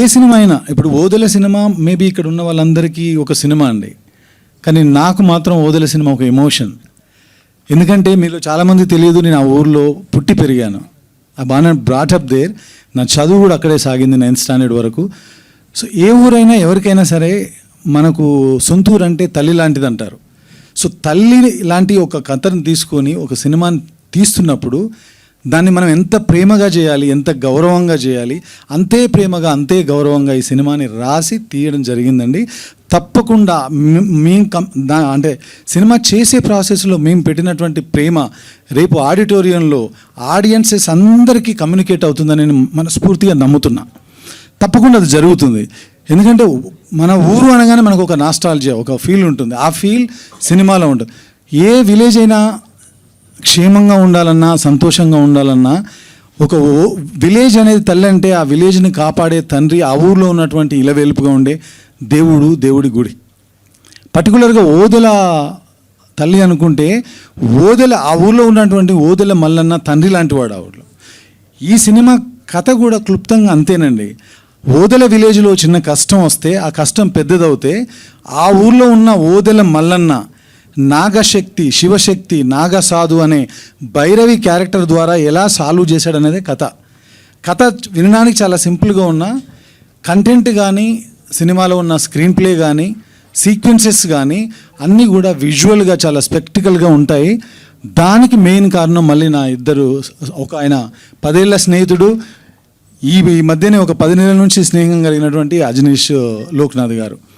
ఏ cinema అయినా ఇప్పుడు Odela cinema maybe ఇక్కడ ఉన్న వాళ్ళందరికీ ఒక సినిమా అండి. కానీ నాకు మాత్రం ఓదెల సినిమా ఒక ఎమోషన్. ఎందుకంటే మీలో చాలామంది తెలియదు నేను ఆ ఊర్లో పుట్టి పెరిగాను. ఆ బాగా బ్రాటప్ దేర్ నా చదువు కూడా అక్కడే సాగింది నైన్త్ స్టాండర్డ్ వరకు. సో ఏ ఊరైనా ఎవరికైనా సరే మనకు సొంతూరు అంటే తల్లి లాంటిది అంటారు. సో తల్లి లాంటి ఒక కథను తీసుకొని ఒక సినిమాని తీస్తున్నప్పుడు దాన్ని మనం ఎంత ప్రేమగా చేయాలి ఎంత గౌరవంగా చేయాలి అంతే ప్రేమగా అంతే గౌరవంగా ఈ సినిమాని రాసి తీయడం జరిగిందండి. తప్పకుండా మేము కం దా- అంటే సినిమా చేసే ప్రాసెస్లో మేము పెట్టినటువంటి ప్రేమ రేపు ఆడిటోరియంలో ఆడియన్సెస్ అందరికీ కమ్యూనికేట్ అవుతుందని నేను మనస్ఫూర్తిగా నమ్ముతున్నా. తప్పకుండా అది జరుగుతుంది. ఎందుకంటే మన ఊరు అనగానే మనకు ఒక నాస్టాలజీ ఒక ఫీల్ ఉంటుంది. ఆ ఫీల్ సినిమాలో ఉంటుంది. ఏ విలేజ్ అయినా క్షేమంగా ఉండాలన్నా సంతోషంగా ఉండాలన్నా ఒక ఓ- విలేజ్ అనేది తల్లి అంటే ఆ విలేజ్ని కాపాడే తండ్రి ఆ ఊర్లో ఉన్నటువంటి ఇలవేలుపుగా ఉండే దేవుడు దేవుడి గుడి. పర్టికులర్గా ఓదెల తల్లి అనుకుంటే ఓదెల ఆ ఊర్లో ఉన్నటువంటి ఓదెల మల్లన్న తండ్రి లాంటి వాడు ఆ ఊర్లో. ఈ సినిమా కథ కూడా క్లుప్తంగా అంతేనండి. ఓదెల విలేజ్లో చిన్న కష్టం వస్తే ఆ కష్టం పెద్దదవుతే ఆ ఊర్లో ఉన్న ఓదెల మల్లన్న నాగశక్తి శివశక్తి నాగసాధు అనే భైరవి క్యారెక్టర్ ద్వారా ఎలా సాల్వ్ చేశాడనేదే కథ. కథ వినడానికి చాలా సింపుల్గా ఉన్న కంటెంట్ కానీ సినిమాలో ఉన్న స్క్రీన్ ప్లే కానీ సీక్వెన్సెస్ కానీ అన్నీ కూడా విజువల్గా చాలా స్పెక్టికల్గా ఉంటాయి. దానికి మెయిన్ కారణం మళ్ళీ నా ఇద్దరు ఒక ఆయన పదేళ్ళ స్నేహితుడు. ఈ ఈ మధ్యనే ఒక పది నెలల నుంచి స్నేహం కలిగినటువంటి అజనీష్ లోక్నాథ్ గారు.